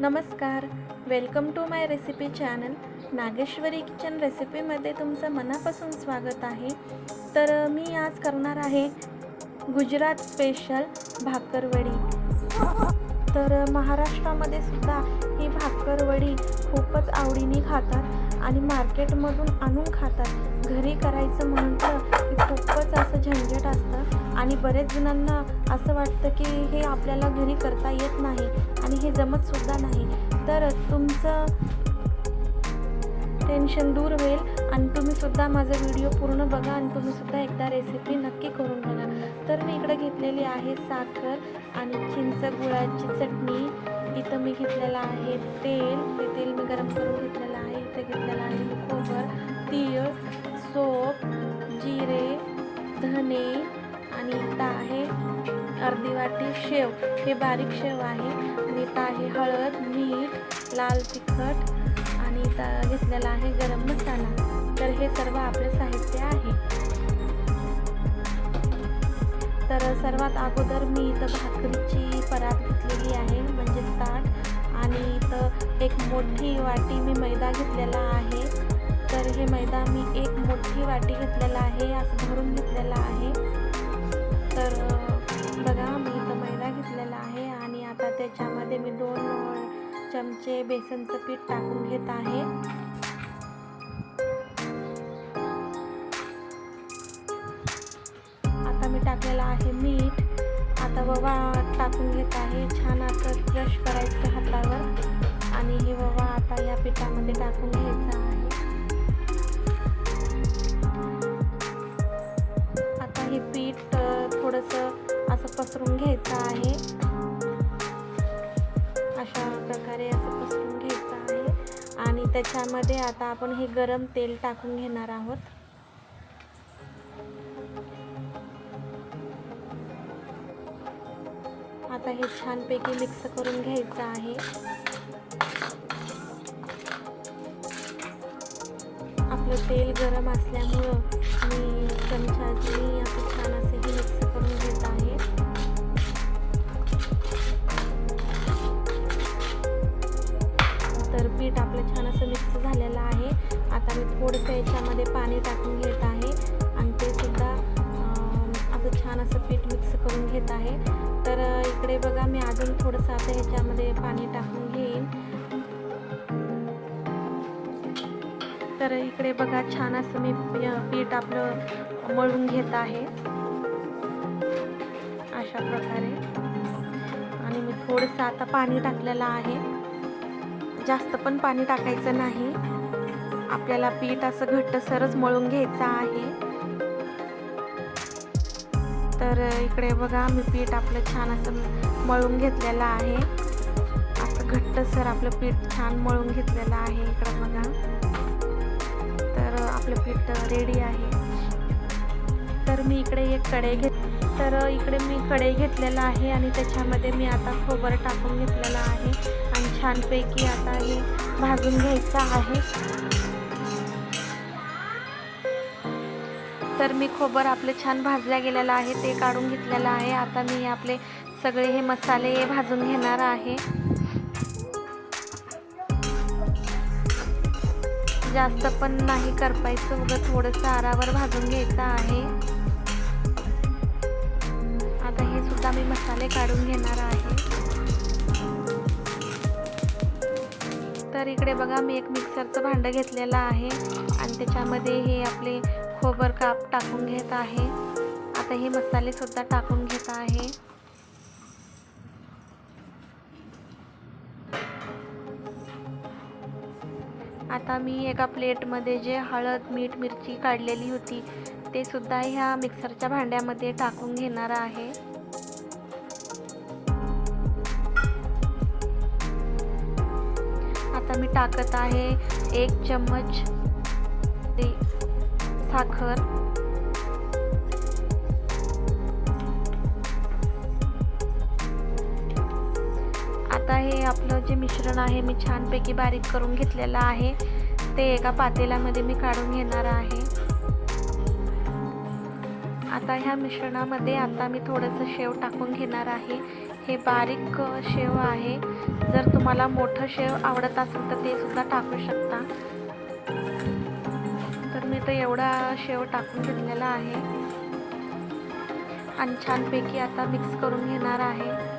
नमस्कार. Welcome to my recipe channel Nageshwari kitchen रेसिपीमध्ये तुमचं मनापासून स्वागत आहे. तर मी आज करणार आहे गुजरात स्पेशल भाकरवडी तर महाराष्ट्रामध्ये सुद्धा ही भाकरवडी खूपच आवडीने खातात. आणि मार्केटमधून आणून खातात. घरी करायचं म्हटलं की खूपच असं झंझट असतं. आणि बरेच जणांना असं वाटतं की हे आपल्याला घरी करता येत नाही आणि हे जमतसुद्धा नाही. तर तुमचं टेन्शन दूर होईल आणि तुम्ही सुद्धा माझा व्हिडिओ पूर्ण बघा आणि तुम्ही सुद्धा एकदा रेसिपी नक्की करून बघा. तर मी इकडे घेतलेली आहे साखर आणि चिंच गुळाची चटणी. इथं मी घेतलेलं आहे तेल. ते तेल मी गरम करून घेतलेलं आहे. इथं घेतलेला आहे खोबर तीळ सोप जिरे धने आणि ता आहे अर्धी वाटी शेव. हे बारीक शेव आहे. आणि ता आहे हळद मीठ लाल तिखट आणि ता घेतलेला आहे गरम मसाला. तर हे सर्व आपले साहित्य आहे. तर सर्वात अगोदर मी इथं भाकरीची परात घेतलेली आहे. एक मोठी वाटी मी मैदा घेतलेला आहे. तर हे मैदा मी एक मोठी वाटी घेतलेला आहे. असं भरून घेतलेला आहे. तर बघा मी इथं मैदा घेतलेला आहे आणि आता त्याच्यामध्ये मी दोन चमचे बेसनचं पीठ टाकून घेत आहे. आता मी टाकलेलं आहे मीठ. आता ववा टाकून घेत आहे. छान असं क्रश करायचं हातावर. आणि हे ववा आता या पिठामध्ये टाकून घ्यायचा आहे. आता हे पीठ थोडंसं असं पसरून घ्यायचं आहे. अशा प्रकारे असं पसरून घ्यायचं आहे. आणि त्याच्यामध्ये आता आपण हे गरम तेल टाकून घेणार आहोत. आता हे छानपैकी मिक्स करून घ्यायचं आहे. आपलं तेल गरम असल्यामुळं मी चमच्याची असं छान असं हे मिक्स करून घेत आहे. तर पीठ आपलं छान असं मिक्स झालेलं आहे. आता मी थोडंसं याच्यामध्ये पाणी टाकून घेत आहे आणि ते सुद्धा असं छान असं पीठ मिक्स करून घेत आहे. तर इकडे बघा मी अजून थोडंसं आता ह्याच्यामध्ये पाणी टाकून तर इकडे बघा छान असं मी पीठ आपलं मळून घेत आहे. अशा प्रकारे. आणि मी थोडंसं आता पाणी टाकलेलं आहे. जास्त पण पाणी टाकायचं नाही. आपल्याला पीठ असं घट्टसरच मळून घ्यायचं आहे. तर इकडे बघा मी पीठ आपलं छान असं मळून घेतलेलं आहे. असं घट्टसर आपलं पीठ छान मळून घेतलेलं आहे. इकडं बघा. तर आपलं पीठ रेडी आहे. तर मी इकडे एक कढई घेत तर इकडे मी कढई घेतलेलं आहे आणि त्याच्यामध्ये मी आता खोबरं टाकून घेतलेलं आहे आणि छानपैकी आता हे भाजून घ्यायचं आहे. तर मी खोबर आपले छान भाजल्या गेलेलं आहे ते काढून घेतलेलं आहे. आता मी आपले सगळे हे मसाले भाजून घेणार आहे. जास्त पण नाही करपायचं. उगं थोडंसं आरावर भाजून घ्यायचं आहे. आता हे सुद्धा मी मसाले काढून घेणार आहे. तर इकडे बघा मी एक मिक्सरचं भांडं घेतलेलं आहे. आणि त्याच्यामध्ये हे आपले खोबर काप टाकून घेत आहे. आता हे मसालेसुद्धा टाकून घेत आहे. आता मी एका प्लेटमध्ये जे हळद मीठ मिरची काढलेली होती ते सुद्धा ह्या मिक्सरच्या भांड्यामध्ये टाकून घेणार आहे. आता मी टाकत आहे एक चम्मच ते साखर. आता हे आपलं जे मिश्रण आहे मी छानपैकी बारीक करून घेतलेलं आहे. ते एका पातेल्यामध्ये मी काढून घेणार आहे. आता ह्या मिश्रणामध्ये आता मी थोडंसं शेव टाकून घेणार आहे. हे बारीक शेव आहे. जर तुम्हाला मोठं शेव आवडत असेल तर ते सुद्धा टाकू शकता. तर मी तर एवढा शेव टाकून घेतलेला आहे. आणि छानपैकी आता मिक्स करून घेणार आहे.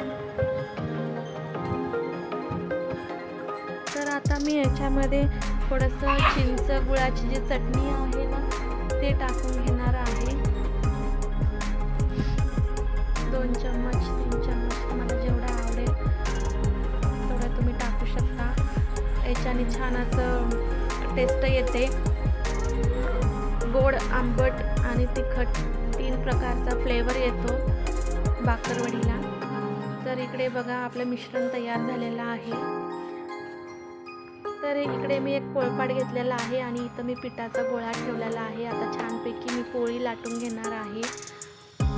आता मी याच्यामध्ये थोडंसं चिंच गुळाची जी चटणी आहे ना ते टाकून घेणार आहे. दोन चम्मच तीन चम्मच तुम्हाला जेवढं आवडेल तेवढं तुम्ही टाकू शकता. याच्याने छान असं टेस्ट येते. गोड आंबट आणि तिखट तीन प्रकारचा फ्लेवर येतो बाकरवडीला तर इकडे बघा आपलं मिश्रण तयार झालेलं आहे. तर इकडे मी एक पोळपाट घेतलेला आहे आणि इथं मी पिठाचा गोळा ठेवलेला आहे. आता छानपैकी मी पोळी लाटून घेणार आहे.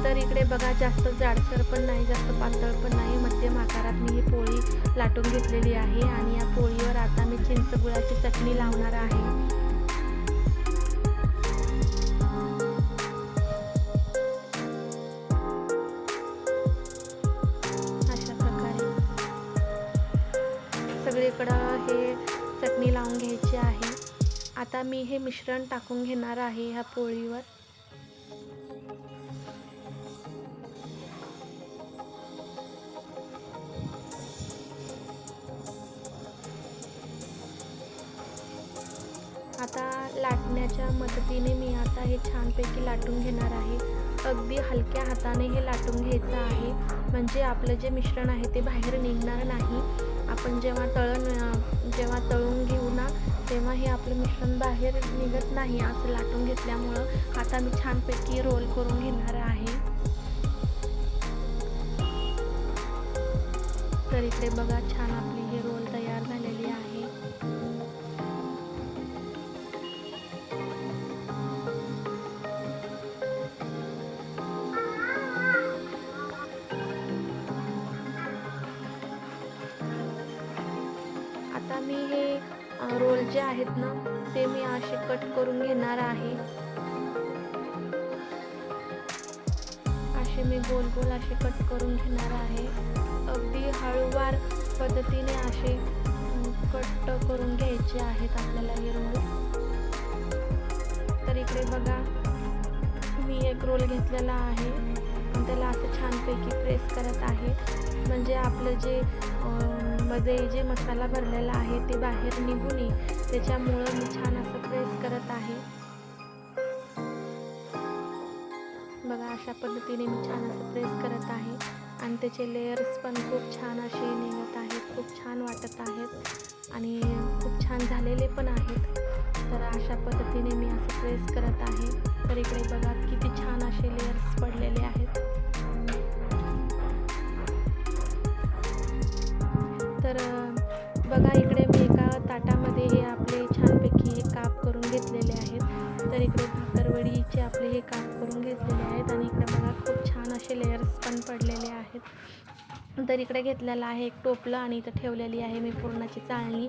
तर इकडे बघा जास्त जाडसर पण नाही जास्त पातळ पण नाही. मध्यम आकारात मी ही पोळी लाटून घेतलेली आहे आणि या पोळीवर आता मी चिंच गुळाची चटणी लावणार आहे. अशा प्रकारे सगळीकडं हे चटणी लावून घ्यायची आहे. आता मी हे मिश्रण टाकून घेणार आहे ह्या पोळीवर. आता लाटण्याच्या मदतीने मी आता हे छानपैकी लाटून घेणार आहे. अगदी हलक्या हाताने हे लाटून घ्यायचं आहे. म्हणजे आपलं जे मिश्रण आहे ते बाहेर निघणार नाही. आपण जेव्हा तळण जेव्हा तळून घेऊ ना तेव्हा हे आपलं मिश्रण बाहेर निघत नाही असं लाटून घेतल्यामुळं. आता मी छानपैकी रोल करून घेणार आहे. तर इकडे बघा छान आपली आता मी हे रोल जे आहेत ना ते मी असे कट करून घेणार आहे. असे मी गोल गोल असे कट करून घेणार आहे. अगदी हळूवार पद्धतीने असे कट करून घ्यायचे आहेत आपल्याला हे रोल तर इकडे बघा मी एक रोल घेतलेला आहे. त्याला असं छानपैकी प्रेस करत आहे. म्हणजे आपलं जे मध्ये जे मसाला भरलेला आहे ते बाहेर निघू नये त्याच्यामुळं मी छान असं प्रेस करत आहे. बघा अशा पद्धतीने मी छान असं प्रेस करत आहे. आणि त्याचे लेयर्स पण खूप छान असे निघत आहेत. खूप छान वाटत आहेत. आणि खूप छान झालेले पण आहेत. तर अशा पद्धतीने मी असं प्रेस करत आहे. तर इकडे बघा किती छान असे लेयर्स पडलेले आहेत. बघा इकडे मी एका ताटामध्ये हे आपले छानपैकी हे काप करून घेतलेले आहेत. तर इकडे भाकरवडीचे आपले हे काप करून घेतलेले आहेत आणि इकडे बघा खूप छान असे लेयर्स पण पडलेले आहेत. तर इकडे घेतलेलं आहे एक टोपलं आणि इथं ठेवलेली आहे मी पूर्णाची चाळणी.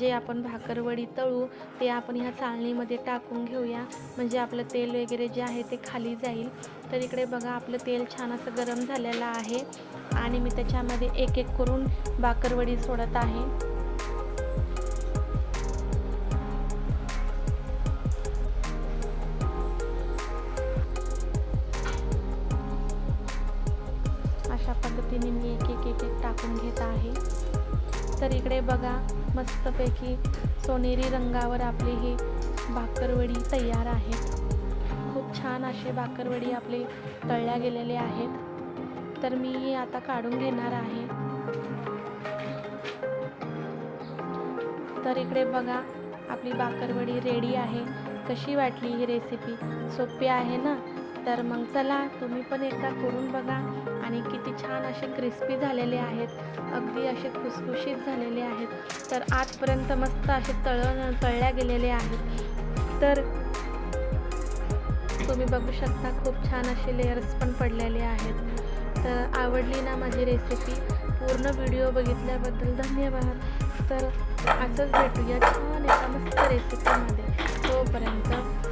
जे आपण भाकरवडी तळू ते आपण ह्या चाळणीमध्ये टाकून घेऊया. म्हणजे आपलं तेल वगैरे जे आहे ते खाली जाईल. तर इकडे बघा आपलं तेल छान असं गरम झालेलं आहे. आणि मी त्याच्यामध्ये एक एक करून भाकरवडी सोडत आहे. टाकून घेत आहे. तर इकडे बघा मस्तपैकी सोनेरी रंगावर आपली ही भाकरवडी तयार आहेत खूप छान असे भाकरवडी आपले तळल्या गेलेले आहेत. तर मी आता काढून घेणार आहे. तर इकडे बघा आपली भाकरवडी रेडी आहे. कशी वाटली ही रेसिपी सोपी आहे ना? तर मग चला तुम्ही पण एकदा करून बघा. आणि किती छान असे क्रिस्पी झालेले आहेत. अगदी असे खुसखुशीत झालेले आहेत. तर आजपर्यंत मस्त असे तळण तळल्या गेलेले आहेत. तर तुम्ही बघू शकता खूप छान असे लेयर्स पण पडलेले आहेत. तर आवडली ना माझी रेसिपी पूर्ण व्हिडिओ बघितल्याबद्दल धन्यवाद. तर असंच भेटूया छान एका मस्त रेसिपीमध्ये तोपर्यंत